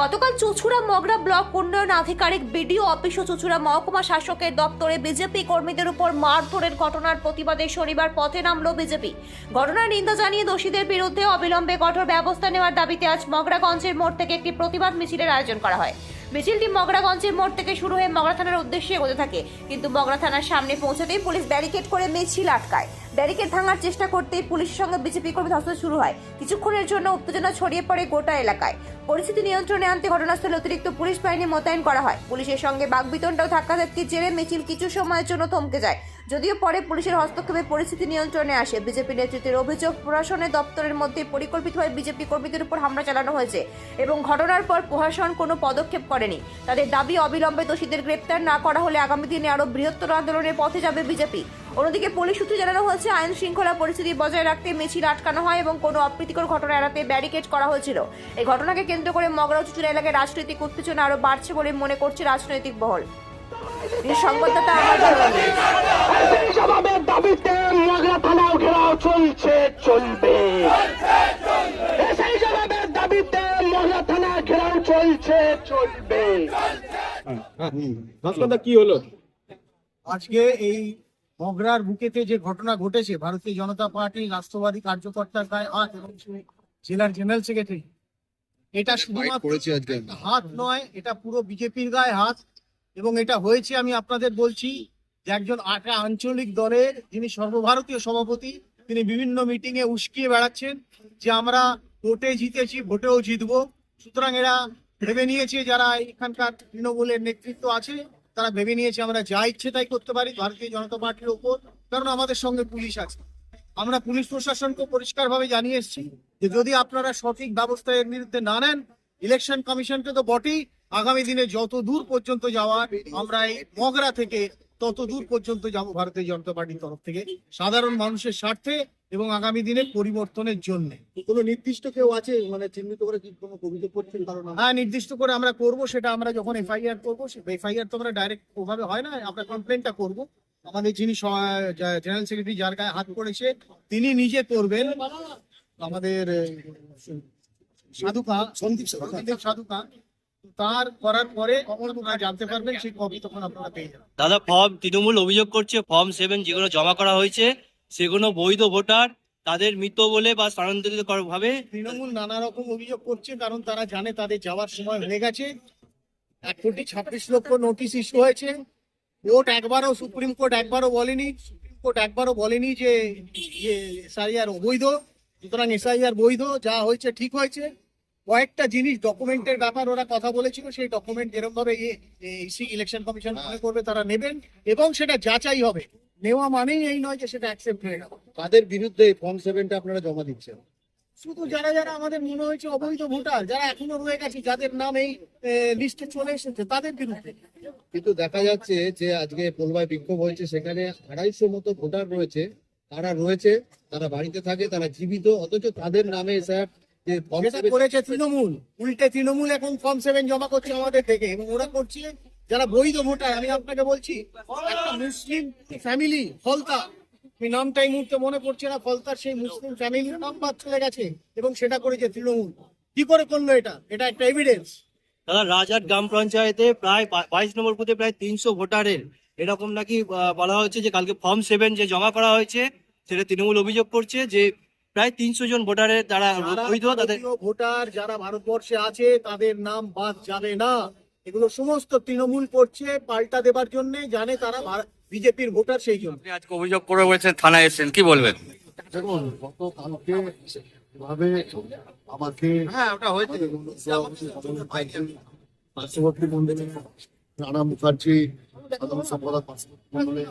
গতকাল চুচুড়া মগরা ব্লক উন্নয়ন আধিকারিক বিডিও অফিস ও চুচুড়া মহকুমা শাসকের দপ্তরে বিজেপি কর্মীদের উপর মারধরের ঘটনার প্রতিবাদে শনিবার পথে নামল বিজেপি। ঘটনার নিন্দা জানিয়ে দোষীদের বিরুদ্ধে অবিলম্বে কঠোর ব্যবস্থা নেওয়ার দাবিতে আজ মগরাগঞ্জের মোড় থেকে একটি প্রতিবাদ মিছিলের আয়োজন করা হয়। মিছিলটি মগরাগঞ্জের মোড় থেকে শুরু হয়ে মগরা থানার উদ্দেশ্যে এগোতে থাকে। কিন্তু মগরা থানার সামনে পৌঁছাতেই পুলিশ ব্যারিকেড করে মিছিল আটকায়। ব্যারিকেড ভাঙার চেষ্টা করতেই পুলিশের সঙ্গে বিজেপি কর্মী ধস্ত শুরু হয়। কিছুক্ষণের জন্য উত্তেজনা ছড়িয়ে পড়ে গোটা এলাকায়। পরিস্থিতি নিয়ন্ত্রণে আনতে ঘটনাস্থলে অতিরিক্ত পুলিশ বাহিনী মোতায়েন করা হয়। পুলিশের সঙ্গে বাগবিতণ্ডাও ধাক্কাধাক্কি জেরে মিছিল কিছু সময়ের জন্য থমকে যায়। যদিও পরে পুলিশের হস্তক্ষেপে পরিস্থিতি নিয়ন্ত্রণে আসে। বিজেপি নেতৃত্বের অভিযোগ, প্রশাসনের দপ্তরের মধ্যে পরিকল্পিতভাবে বিজেপি কর্মীদের উপর হামলা চালানো হয়েছে এবং ঘটনার পর প্রশাসন কোনো পদক্ষেপ করেনি। তাদের দাবি, অবিলম্বে দোষীদের গ্রেপ্তার না করা হলে আগামী দিনে আরও বৃহত্তর আন্দোলনের পথে যাবে বিজেপি। অন্যদিকে পুলিশ সূত্রে জানানো হয়েছে, আইন শৃঙ্খলা পরিস্থিতি বজায় রাখতে মিছিল আটকানো হয় এবং কোনো অপ্রীতিকর ঘটনা এড়াতে ব্যারিকেড করা হয়েছিল। এই ঘটনাকে কেন্দ্র করে মগরা চুচুড়া এলাকায় রাজনৈতিক উত্তেজনা আরও বাড়ছে বলে মনে করছে রাজনৈতিক বহল। সংবাদদাতা আমার চলবে। সেই জবাবের দাবিতে মগরা থানা ঘেরাও চলছে চলবে। কি হলো? আজকে এই মগরার বুকেতে যে ঘটনা ঘটেছে ভারতীয় জনতা পার্টি রাষ্ট্রবাদী কার্যকর্তার গায়ে হাত এবং জেলার জেনারেল সেক্রেটারি এটা শুধুমাত্র হাত নয় এটা পুরো বিজেপির গায়ে হাত। এবং এটা হয়েছে আমি আপনাদের বলছি যে একজন একটা আঞ্চলিক দলের যিনি সর্বভারতীয় সভাপতি তিনি বিভিন্ন মিটিং এ উস্কিয়ে বেড়াচ্ছেন যে আমরা ভোটে জিতেছি, ভোটেও জিতবো। সুতরাং এরা ভেবে নিয়েছে যারা এখানকার তৃণমূলের নেতৃত্ব আছে, তারা ভেবে নিয়েছে আমরা যা ইচ্ছে তাই করতে পারি, ভারতীয় জনতা পার্টির ওপর, কারণ আমাদের সঙ্গে পুলিশ আছে। আমরা পুলিশ প্রশাসনকে পরিষ্কারভাবে জানিয়ে এসেছি যে যদি আপনারা সঠিক ব্যবস্থা এর বিরুদ্ধে না নেন ইলেকশন কমিশনকে তো বটেই, আগামী দিনে যত দূর পর্যন্ত যাওয়ার, আমরা এই মগরা থেকে তত দূর পর্যন্ত যাব ভারতীয় জনতা পার্টির তরফ থেকে সাধারণ মানুষের স্বার্থে এবং আগামী দিনে পরিবর্তনের জন্য। কোনো নির্দিষ্ট কেউ আছে? মানে চিহ্নিত করে কি কোনো অভিযোগ করছেন কারণ হ্যাঁ নির্দিষ্ট করে আমরা করব সেটা আমরা যখন এফআইআর করব এফআইআর তো আমরা ডাইরেক্ট ওভাবে হয় না আমরা কমপ্লেনটা করব। আমাদের যিনি জেনারেল সেক্রেটারি যার গায়ে হাত পড়েছে তিনি নিজে করবেন। আমাদের সাধুকা। সন্দীপ সাধুকা। তার করার পরে আপনারা জানতে পারবেন সেই কপি তখন আপনারা পেয়ে যাবেন। দাদা ফর্ম তৃণমূল অভিযোগ করছে ফর্ম সেভেন যেগুলো জমা করা হয়েছে সেগুলো বৈধ ভোটার তাদের মৃত বলে বা স্থানান্তরিত ভাবে তৃণমূল নানা রকম অভিযোগ করছে কারণ তারা জানে তাদের যাওয়ার সময় হয়ে গেছে। এক কোটি ছাব্বিশ লক্ষ নোটিশ ইস্যু হয়েছে। কোর্ট একবারও সুপ্রিম কোর্ট একবারও বলেনি। সুপ্রিম কোর্ট একবারও বলেনি যে এসআইআর অবৈধ সুতরাং এসআইআর বৈধ যা হয়েছে ঠিক হয়েছে। কয়েকটা জিনিস ডকুমেন্টের ব্যাপার ওরা কথা বলেছিল সেই ডকুমেন্ট যেরকম ভাবে ইলেকশন কমিশন মনে করবে তারা নেবেন এবং সেটা যাচাই হবে। নেওয়া মানেই এই নয় যে সেটা অ্যাকসেপ্ট হয়ে গেল। তাদের বিরুদ্ধে ফর্ম সেভেনটা আপনারা জমা দিচ্ছেন? শুধু যারা যারা আমাদের মনে হয়েছে অবৈধ ভোটার যারা এখনও রয়ে গেছে যাদের নাম এই লিস্টে চলে এসেছে তাদের বিরুদ্ধে। কিন্তু দেখা যাচ্ছে যে আজকে পোলবায় বিক্ষোভ হয়েছে সেখানে আড়াইশো মতো ভোটার রয়েছে। তারা রয়েছে তারা বাড়িতে থাকে তারা জীবিত অথচ তাদের নামে স্যার যেটা করেছে তৃণমূল। উল্টে তৃণমূল এখন ফর্ম সেভেন জমা করছে আমাদের থেকে এবং ওরা করছে। যারা বৈধ ভোটার আমি আপনাকে বলছি একটা মুসলিম ফ্যামিলি ফলতা। আমি নামটা এই মুহূর্তে মনে পড়ছে না ফলতার সেই মুসলিম ফ্যামিলির নাম বাদ চলে গেছে এবং সেটা করেছে তৃণমূল। কি করে করল এটা? এটা একটা এভিডেন্স দাদা রাজহাট গ্রাম পঞ্চায়েতে প্রায় বাইশ নম্বর বুথে প্রায় তিনশো ভোটারের এরকম নাকি বলা হয়েছে যে কালকে ফর্ম সেভেন যে জমা করা হয়েছে সেটা তৃণমূল অভিযোগ করছে যে প্রায় তিনশো জন ভোটারের দ্বারা যারা বৈধ তাদের ভোটার যারা ভারতবর্ষে আছে তাদের নাম বাদ যাবে না। এগুলো সমস্ত তৃণমূল করছে পাল্টা দেবার জন্য জানে তারা বিজেপির ভোটার সেই জন্য। আজকে অভিযোগ করে বলছেন থানায় এসেছেন কি বলবেন? দেখুন গতকালকে এভাবে আমাকে হ্যাঁ ওটা হয়েছে। পার্শ্ববর্তী মন্দিরে রানা মুখার্জি সাধারণ সম্পাদক পার্শ্ববর্তী মন্ডলে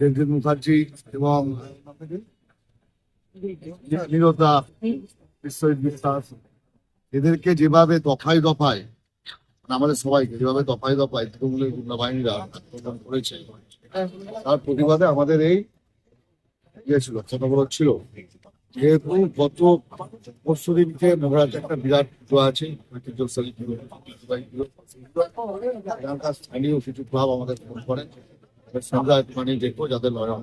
দেবজিৎ মুখার্জি এবং এদেরকে যেভাবে দফায় দফায় মানে আমাদের সবাইকে যেভাবে দফায় দফায় তৃণমূলের গুন্ডা বাহিনীরা আক্রমণ করেছে, তার প্রতিবাদে আমাদের এই ইয়ে ছিল ছিল। যেহেতু গত পরশু দিনকে মহারাজ একটা বিরাট পুজো আছে, ঐতিহ্যশালী এখানকার স্থানীয় আমাদের ফোন সন্ধ্যা মানে দেখব যাদের লড়াই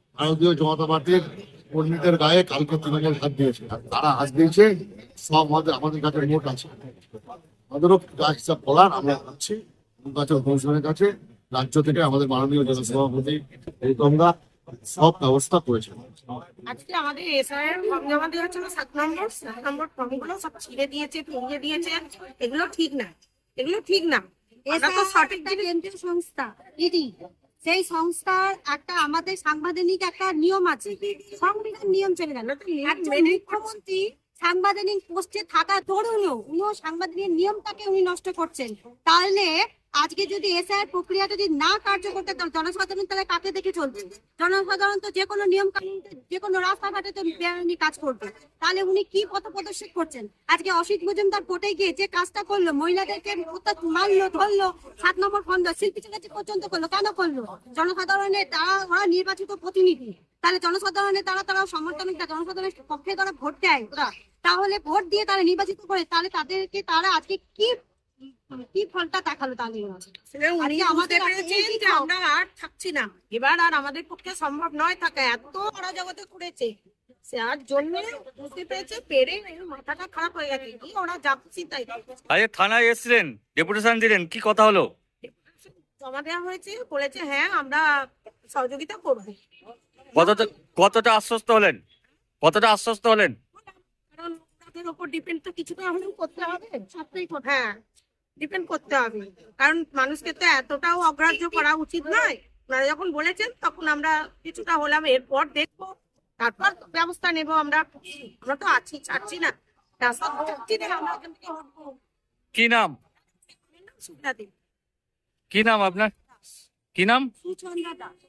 ভারতীয় জনতা পার্টির কর্মীদের গায়ে কালকে তৃণমূল হাত দিয়েছে। তারা হাত দিয়েছে সব আমাদের আমাদের কাছে নোট আছে। আমাদেরও যা হিসাব বলার আমরা নির্বাচন কমিশনের কাছে রাজ্য থেকে আমাদের মাননীয় জনসভাপতি সব ব্যবস্থা করেছে আজকে আমাদের এসআইয়ের ফর্ম জমা দেওয়া হচ্ছিল সাত নম্বর সাত নম্বর ফর্মগুলো সব ছিঁড়ে দিয়েছে ফিরিয়ে দিয়েছে। এগুলো ঠিক না। এগুলো ঠিক না। আমরা তো সঠিক কেন্দ্রীয় সংস্থা ইডি। সেই সংস্থার একটা আমাদের সাংবিধানিক একটা নিয়ম আছে সংবিধান নিয়ম চলে গেল। মুখ্যমন্ত্রী সাংবাদিক পোস্টে থাকা তরুণও উনিও সাংবিধানিক নিয়মটাকে উনি নষ্ট করছেন তাহলে আজকে যদি এসআইআর প্রক্রিয়া যদি না কার্যকর করতে জনসাধারণ তাহলে কাকে দেখে চলবে? জনসাধারণ তো যে কোনো নিয়ম যে কোনো রাস্তাঘাটে তো বেআইনি কাজ করবে। তাহলে উনি কি পথ প্রদর্শন করছেন? আজকে অসিত মজুমদার কোর্টে গিয়ে যে কাজটা করল, মহিলাদেরকে মারলো, ধরলো, সাত নম্বর খন্ড শিল্পী চাকাচি পর্যন্ত করল, কেন করল? জনসাধারণের তারা, ওরা নির্বাচিত প্রতিনিধি। তাহলে জনসাধারণের তারা তারা সমর্থনটা জনসাধারণের পক্ষে তারা ভোট দেয় তাহলে ভোট দিয়ে তারা নির্বাচিত করে, তাহলে তাদেরকে তারা আজকে কি কি ফলটা দেখাল তাহলে উনি আমাদের পেরেছেন যে আমরা আর থাকছি না। এবার আর আমাদের পক্ষে সম্ভব নয় থাকা এত অরাজকতা করেছে। আর জন্য বুঝতে পেরেছে পেরে মাথাটা খারাপ হয়ে গেছে। কি ওরা যাচ্ছি তাই? আজকে থানায় এসেছিলেন ডেপুটেশন দিলেন কি কথা হলো? জমা দেওয়া হয়েছে বলেছে হ্যাঁ আমরা সহযোগিতা করব। কতটা কতটা আশ্বস্ত হলেন? কতটা আশ্বস্ত হলেন? কারণ উপর ডিপেন্ড তো কিছুটা হলেও করতে হবে। সবটাই হ্যাঁ। ডিপেন্ড করতে হবে। কারণ মানুষকে তো এতটাও অগ্রাহ্য করা উচিত নয়। ওনারা যখন বলেছেন তখন আমরা কিছুটা হলাম এরপর দেখব তারপর ব্যবস্থা নেব আমরা। আমরা তো আছি ছাড়ছি না। রাস্তা ছাড়ছি না আমরা এখান থেকে হটবো কি নাম? সুবিধা কি নাম আপনার? কি নাম? সুচন্দ্রা দাস।